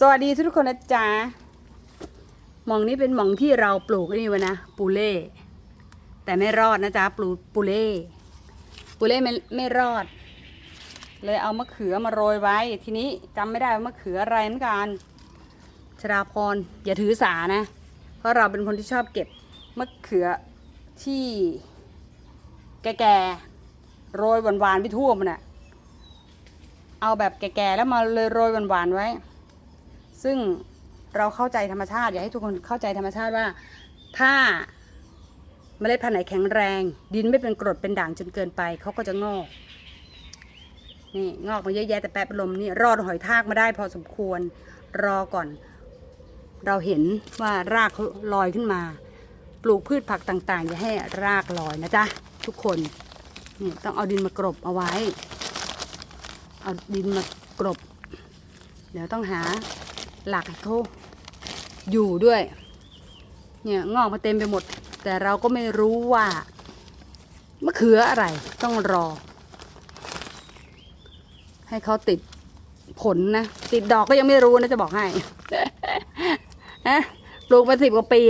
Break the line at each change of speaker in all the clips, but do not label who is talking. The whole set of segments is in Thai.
สวัสดีทุกคนนะจ๊ะหม่องนี้เป็นหม่องที่เราปลูกนี่วะนะปูเล่แต่ไม่รอดนะจ๊ะปลูกปูเล่ปูเล่ไม่ไม่รอด เลยเอามะเขือมาโรยไว้ ทีนี้จำไม่ได้ว่ามะเขืออะไรเหมือนกันชราพรอย่าถือสานะ เพราะเราเป็นคนที่ชอบเก็บมะเขือที่แก่ๆโรยหวานๆไปทั่วมันอะเอาแบบแก่ๆแล้วมาเลยโรยหวานๆไว้ ซึ่งเราเข้าใจธรรมชาติ อยากให้ทุกคนเข้าใจธรรมชาติว่า ถ้าเมล็ดพันธุ์ไหนแข็งแรง ดินไม่เป็นกรดเป็นด่างจนเกินไปเขาก็จะงอกนี่งอกมาเยอะแยะแต่แปะปลมนี่รอดหอยทากมาได้พอสมควรรอก่อน เราเห็นว่ารากเขาลอยขึ้นมา ปลูกพืชผักต่างๆอย่าให้รากลอยนะจ๊ะทุกคนนี่ต้องเอาดินมากรบเอาไว้ เอาดินมากรบ เดี๋ยวต้องหา หลักให้เขาอยู่ด้วย เนี่ยงอกมาเต็มไปหมด แต่เราก็ไม่รู้ว่ามะเขืออะไรต้องรอ ให้เขาติดผลนะ ติดดอกก็ยังไม่รู้นะจะบอกให้ฮะปลูกมาสิบกว่าปี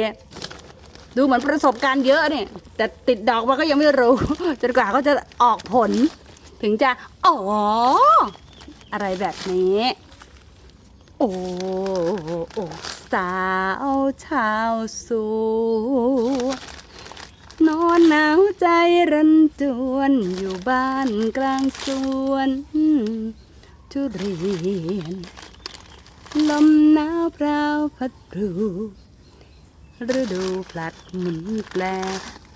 ดูเหมือนประสบการณ์เยอะเนี่ยแต่ติดดอกมันก็ยังไม่รู้ จนกว่าเขาจะออกผล ถึงจะ อ๋อ อะไรแบบนี้ โอ้โอ้สาวชาวสวนนอนหนาวใจรันจวนอยู่บ้านกลางสวนทุเรียน ลมหนาวพราวพัดพลูฤดูผลัดหมุนแปล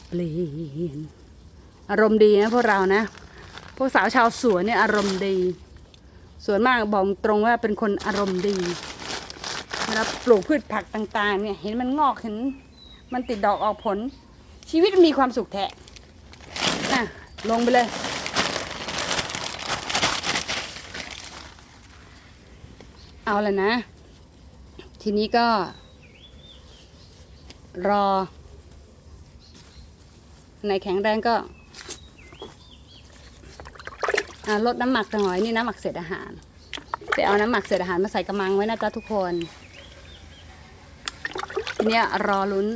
เปลี่ยน อารมณ์ดีนะพวกเรานะ พวกสาวชาวสวนเนี่ยอารมณ์ดี ส่วนมากบอกตรงว่าเป็นคนอารมณ์ดีเวลาปลูกพืชผักต่างๆ เนี่ย เห็นมันงอกเห็น มันติดดอกออกผล ชีวิตมันมีความสุขแท้อะลงไปเลย เอาละนะ ทีนี้ก็ รอ ในแข็งแรงก็ ลดน้ำหมักหน่อยนี่น้ำหมักเศษอาหารไปเอาน้ำหมักเศษอาหารมาใส่กระมังไว้นะจ๊ะทุกคนทีนี้รอลุ้น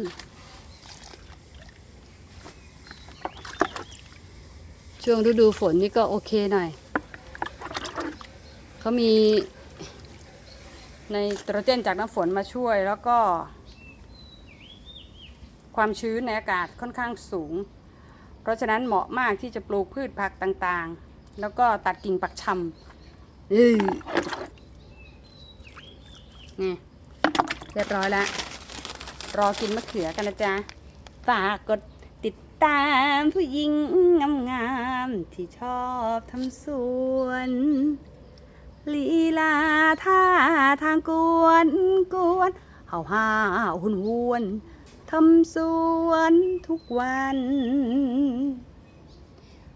ช่วงฤดูฝนนี่ก็โอเคหน่อยเขามีในโตรเจนจากน้ำฝนมาช่วยแล้วก็ ความชื้นในอากาศค่อนข้างสูง เพราะฉะนั้นเหมาะมากที่จะปลูกพืชผักต่างๆ แล้วก็ตัดกิ่งปักชำอื้อนี่เรียบร้อยแล้วรอกินมะเขือกันนะจ๊ะ ฝากกดติดตามผู้หญิงงามๆที่ชอบทำสวนลีลาท่าทางกวนกวนเห่าห้าหุนหวนทำสวนทุกวัน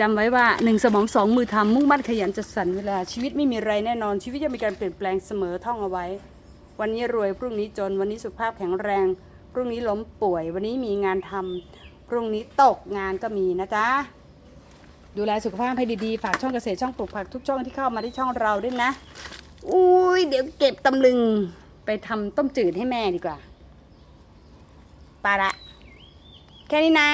จำไว้ว่าหนึ่งสมองสองมือทำมุ่งมั่นขยันจัดสรรเวลาชีวิตไม่มีไรแน่นอน ชีวิตจะมีการเปลี่ยนแปลงเสมอท่องเอาไว้ วันนี้รวยพรุ่งนี้จนวันนี้สุขภาพแข็งแรง พรุ่งนี้ล้มป่วย วันนี้มีงานทำพรุ่งนี้ตกงานก็มีนะจ๊ะดูแลสุขภาพให้ดีๆ ฝากช่องเกษตรช่องปลูกผักทุกช่องที่เข้ามาที่ช่องเราด้วยนะ อุ้ยเดี๋ยวเก็บตำลึงไปทำต้มจืดให้แม่ดีกว่าไปละแค่นี้นะ